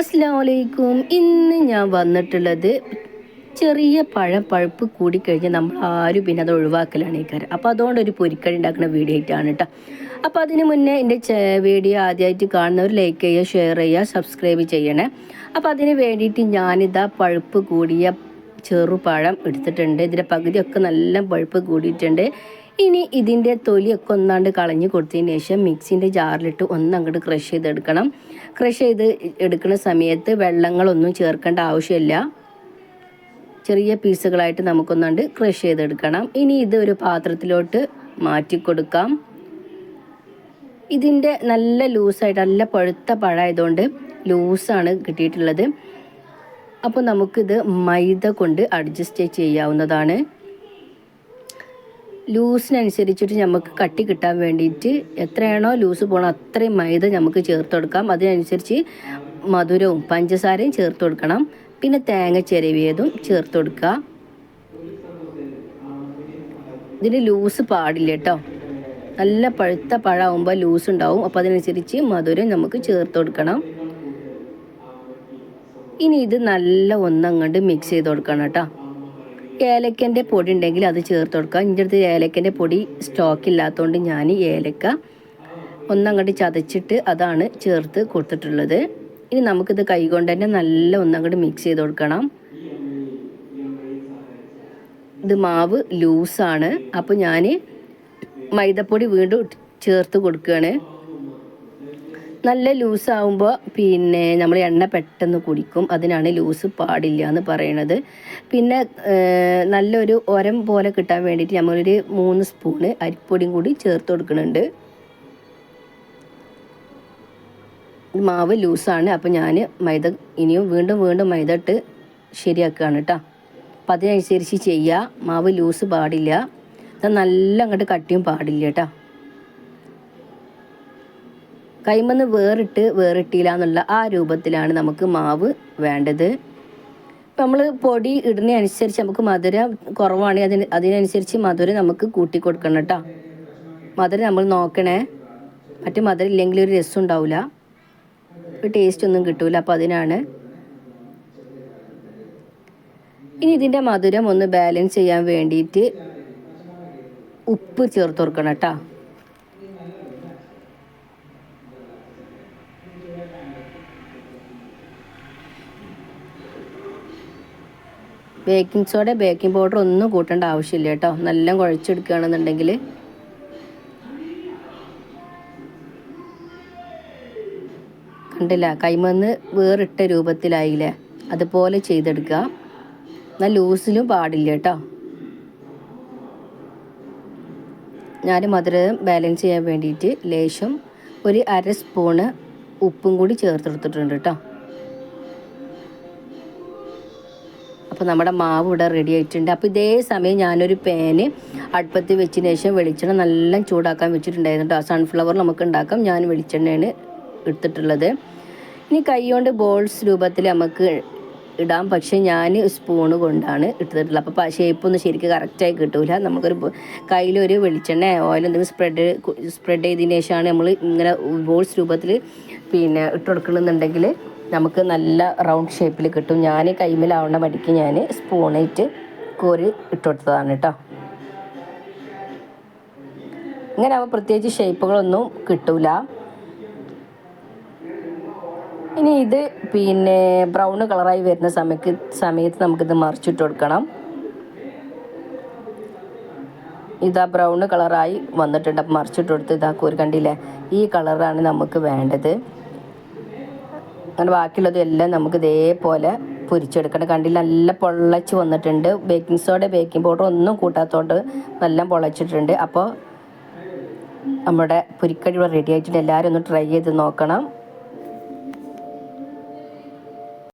അസ്ലാമലൈക്കും ഇന്ന് ഞാൻ വന്നിട്ടുള്ളത് ചെറിയ പഴം പഴുപ്പ് കൂടിക്കഴിഞ്ഞാൽ നമ്മൾ ആരും പിന്നെ അത് ഒഴിവാക്കലാണ് ഈ കാര്യം. അപ്പോൾ അതുകൊണ്ട് ഒരു പൊരിക്കടി ഉണ്ടാക്കുന്ന വീഡിയോ ആയിട്ടാണ് കേട്ടോ അപ്പോൾ അതിന് മുന്നേ എന്റെ വീഡിയോ ആദ്യമായിട്ട് കാണുന്നവർ ലൈക്ക് ചെയ്യുക ഷെയർ ചെയ്യുക സബ്സ്ക്രൈബ് ചെയ്യണേ. അപ്പോൾ അതിന് വേണ്ടിയിട്ട് ഞാനിതാ പഴുപ്പ് കൂടിയ ചെറുപഴം എടുത്തിട്ടുണ്ട്. ഇതിന്റെ പകുതിയൊക്കെ നല്ല പഴുപ്പ് കൂടിയിട്ടുണ്ട്. ഇനി ഇതിന്റെ തൊലിയൊക്കെ ഒന്നാണ്ട് കളഞ്ഞ് കൊടുത്തതിന് ശേഷം മിക്സിന്റെ ജാറിലിട്ട് ഒന്ന് അങ്ങോട്ട് ക്രഷ് ചെയ്തെടുക്കണം. ക്രഷ് ചെയ്ത് എടുക്കുന്ന സമയത്ത് വെള്ളങ്ങളൊന്നും ചേർക്കേണ്ട ആവശ്യമില്ല. ചെറിയ പീസുകളായിട്ട് നമുക്കൊന്നാണ്ട് ക്രഷ് ചെയ്തെടുക്കണം. ഇനി ഇത് ഒരു പാത്രത്തിലോട്ട് മാറ്റി കൊടുക്കാം. ഇതിന്റെ നല്ല ലൂസായിട്ട് നല്ല പഴുത്ത പഴമായതുകൊണ്ട് ലൂസാണ് കിട്ടിയിട്ടുള്ളത്. അപ്പോൾ നമുക്കിത് മൈദ കൊണ്ട് അഡ്ജസ്റ്റ് ചെയ്യാവുന്നതാണ്. ലൂസിനനുസരിച്ചിട്ട് നമുക്ക് കട്ടി കിട്ടാൻ വേണ്ടിയിട്ട് എത്രയാണോ ലൂസ് പോകണം അത്രയും മൈദ നമുക്ക് ചേർത്ത് കൊടുക്കാം. അതിനനുസരിച്ച് മധുരവും പഞ്ചസാരയും ചേർത്ത് കൊടുക്കണം. പിന്നെ തേങ്ങ ചിരവിയതും ചേർത്ത് കൊടുക്കുക ഇതിന് ലൂസ് പാടില്ല കേട്ടോ നല്ല പഴുത്ത പഴമാകുമ്പോൾ ലൂസ് ഉണ്ടാവും. അപ്പോൾ അതിനനുസരിച്ച് മധുരം നമുക്ക് ചേർത്ത് കൊടുക്കണം. ഇനി ഇത് നല്ല ഒന്നങ്ങണ്ട് മിക്സ് ചെയ്ത് കൊടുക്കണം കേട്ടോ ഏലക്കന്റെ പൊടി ഉണ്ടെങ്കിൽ അത് ചേർത്ത് കൊടുക്കുക. എന്റെ അടുത്ത് ഏലക്കന്റെ പൊടി സ്റ്റോക്ക് ഇല്ലാത്തതുകൊണ്ട് ഞാൻ ഏലക്ക ഒന്നങ്ങോട്ട് ചതച്ചിട്ട് അതാണ് ചേർത്ത് കൊടുത്തിട്ടുള്ളത്. ഇനി നമുക്കിത് കൈകൊണ്ട് തന്നെ നല്ല ഒന്നങ്ങോട്ട് മിക്സ് ചെയ്ത് കൊടുക്കണം. ഇത് മാവ് ലൂസാണ് അപ്പോൾ ഞാൻ മൈദപ്പൊടി വീണ്ടും ചേർത്ത് കൊടുക്കുകയാണ്. നല്ല ലൂസ് ലൂസാവുമ്പോൾ പിന്നെ നമ്മൾ എണ്ണ പെട്ടെന്ന് കുടിക്കും. അതിനാണ് ലൂസ് പാടില്ല എന്ന് പറയണത്. പിന്നെ നല്ലൊരു ഒരം പോലെ കിട്ടാൻ വേണ്ടിയിട്ട് നമ്മളൊരു മൂന്ന് സ്പൂണ് അരിപ്പൊടിയും കൂടി ചേർത്ത് കൊടുക്കുന്നുണ്ട്. മാവ് ലൂസാണ്. അപ്പോൾ ഞാൻ മൈദ ഇനിയും വീണ്ടും വീണ്ടും മൈദ ഇട്ട് ശരിയാക്കുകയാണ് കേട്ടോ. അപ്പം അതിനനുസരിച്ച് ചെയ്യുക മാവ് ലൂസ് പാടില്ല. നല്ല അങ്ങോട്ട് കട്ടിയും പാടില്ല കേട്ടോ. കൈമന്ന് വേറിട്ട് വേറിട്ടില്ല എന്നുള്ള ആ രൂപത്തിലാണ് നമുക്ക് മാവ് വേണ്ടത്. നമ്മൾ പൊടി ഇടുന്ന അനുസരിച്ച് നമുക്ക് മധുരം കുറവാണെങ്കിൽ അതിന് അതിനനുസരിച്ച് മധുരം നമുക്ക് കൂട്ടി കൊടുക്കണം കേട്ടോ. മധുരം നമ്മൾ നോക്കണേ. മറ്റു മധുരം ഇല്ലെങ്കിൽ ഒരു രസം ഉണ്ടാവില്ല. ഒരു ടേസ്റ്റ് ഒന്നും കിട്ടൂല. അപ്പോൾ അതിനാണ്. ഇനി ഇതിന്റെ മധുരം ഒന്ന് ബാലൻസ് ചെയ്യാൻ വേണ്ടിയിട്ട് ഉപ്പ് ചേർത്ത് കൊടുക്കണം കേട്ടോ. ബേക്കിംഗ് സോഡ ബേക്കിംഗ് പൗഡർ ഒന്നും കൂട്ടേണ്ട ആവശ്യമില്ല കേട്ടോ. നല്ല കുഴച്ചെടുക്കുകയാണെന്നുണ്ടെങ്കിൽ കണ്ടില്ല കൈമന്ന് വേറിട്ട രൂപത്തിലായില്ലേ? അതുപോലെ ചെയ്തെടുക്കുക. എന്നാൽ ലൂസിലും പാടില്ല കേട്ടോ. ഞാൻ മധുരം ബാലൻസ് ചെയ്യാൻ വേണ്ടിയിട്ട് ലേശം ഒരു അര സ്പൂണ് ഉപ്പും കൂടി ചേർത്തെടുത്തിട്ടുണ്ട് കേട്ടോ. അപ്പോൾ നമ്മുടെ മാവ് ഇവിടെ റെഡി ആയിട്ടുണ്ട്. അപ്പോൾ ഇതേ സമയം ഞാനൊരു പാന് അടുപ്പത്ത് വെച്ചതിന് ശേഷം വെളിച്ചെണ്ണ നല്ല ചൂടാക്കാൻ വെച്ചിട്ടുണ്ടായിരുന്നു കേട്ടോ സൺഫ്ലവർ നമുക്ക് ഉണ്ടാക്കാം. ഞാൻ വെളിച്ചെണ്ണയാണ് എടുത്തിട്ടുള്ളത്. ഇനി കൈ കൊണ്ട് ബോൾസ് രൂപത്തിൽ നമുക്ക് ഇടാം. പക്ഷെ ഞാൻ സ്പൂണ് കൊണ്ടാണ് ഇട്ടിട്ടുള്ളത്. അപ്പോൾ ഷേപ്പൊന്നും ശരിക്കും കറക്റ്റായി കിട്ടൂല. നമുക്കൊരു കയ്യിലൊരു വെളിച്ചെണ്ണ ഓയിൽ എന്തെങ്കിലും സ്പ്രെഡ് സ്പ്രെഡ് ചെയ്തതിന് ശേഷമാണ് നമ്മൾ ഇങ്ങനെ ബോൾസ് രൂപത്തിൽ പിന്നെ ഇട്ട് കൊടുക്കണമെന്നുണ്ടെങ്കിൽ നമുക്ക് നല്ല റൗണ്ട് ഷേപ്പിൽ കിട്ടും. ഞാൻ കൈമിലാവേണ്ട മടിക്ക് ഞാൻ സ്പൂണായിട്ട് കോരി ഇട്ടുകൊടുത്തതാണ് കേട്ടോ ഇങ്ങനെ അവ പ്രത്യേകിച്ച് ഷേപ്പുകളൊന്നും കിട്ടൂല. ഇനി ഇത് പിന്നെ ബ്രൗൺ കളറായി വരുന്ന സമയത്ത് സമയത്ത് നമുക്കിത് മറിച്ചിട്ട് കൊടുക്കണം. ഇതാ ബ്രൗൺ കളറായി വന്നിട്ടുണ്ട്. മറിച്ചിട്ട് കൊടുത്ത് ഇതാ കോരി കണ്ടില്ലേ? ഈ കളറാണ് നമുക്ക് വേണ്ടത്. അങ്ങനെ ബാക്കിയുള്ളതും എല്ലാം നമുക്ക് ഇതേപോലെ പൊരിച്ചെടുക്കണം. കണ്ടില്ല? നല്ല പൊള്ളച്ച് വന്നിട്ടുണ്ട്. ബേക്കിംഗ് സോഡ ബേക്കിംഗ് പൗഡർ ഒന്നും കൂട്ടാത്തതുകൊണ്ട് നല്ല പൊളച്ചിട്ടുണ്ട് അപ്പോൾ നമ്മുടെ പുരിക്കടി റെഡി ആയിട്ടുണ്ട്. എല്ലാവരും ഒന്ന് ട്രൈ ചെയ്ത് നോക്കണം.